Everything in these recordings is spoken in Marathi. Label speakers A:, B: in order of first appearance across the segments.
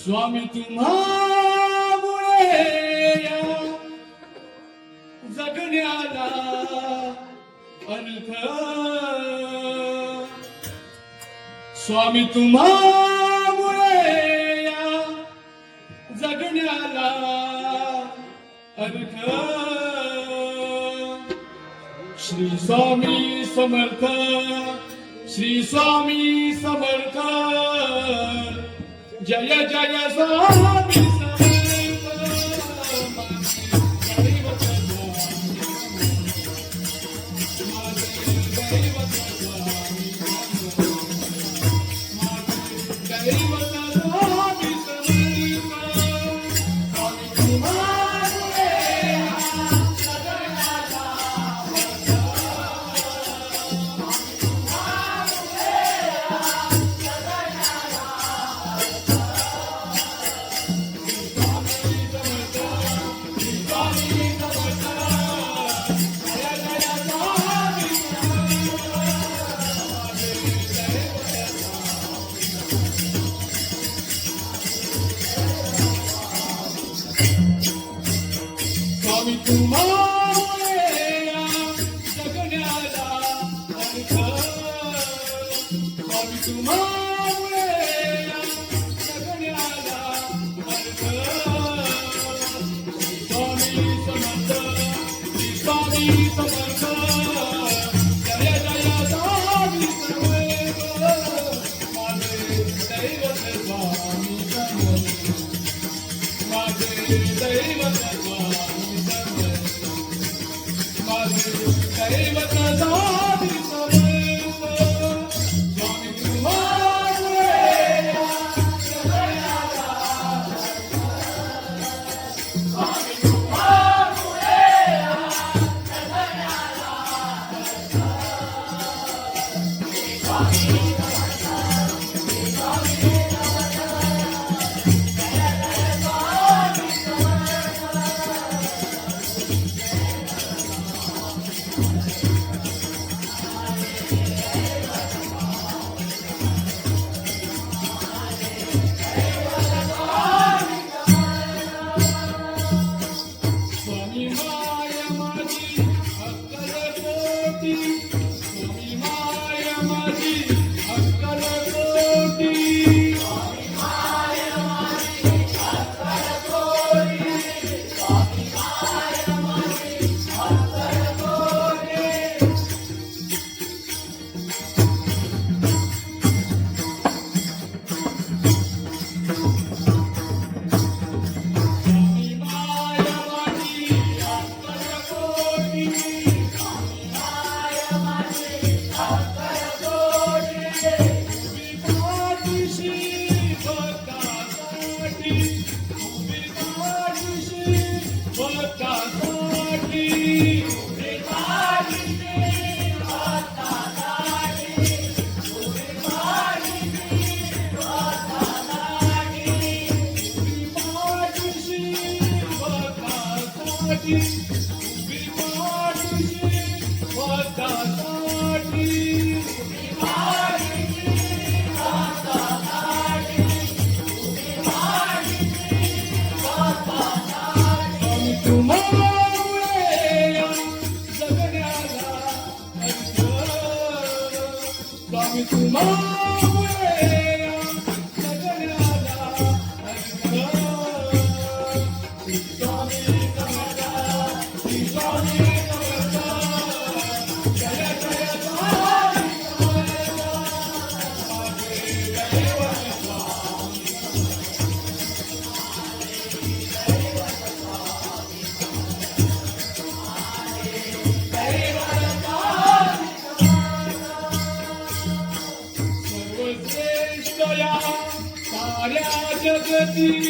A: स्वामी तुम्हामुळे जगण्याला अनख स्वामी तुम्हामुळे या जगण्याला अर्थ श्री स्वामी समर्थ श्री स्वामी समर्थ. जय जय स्वामी Thank you. Bye. you Thank you.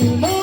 A: Oh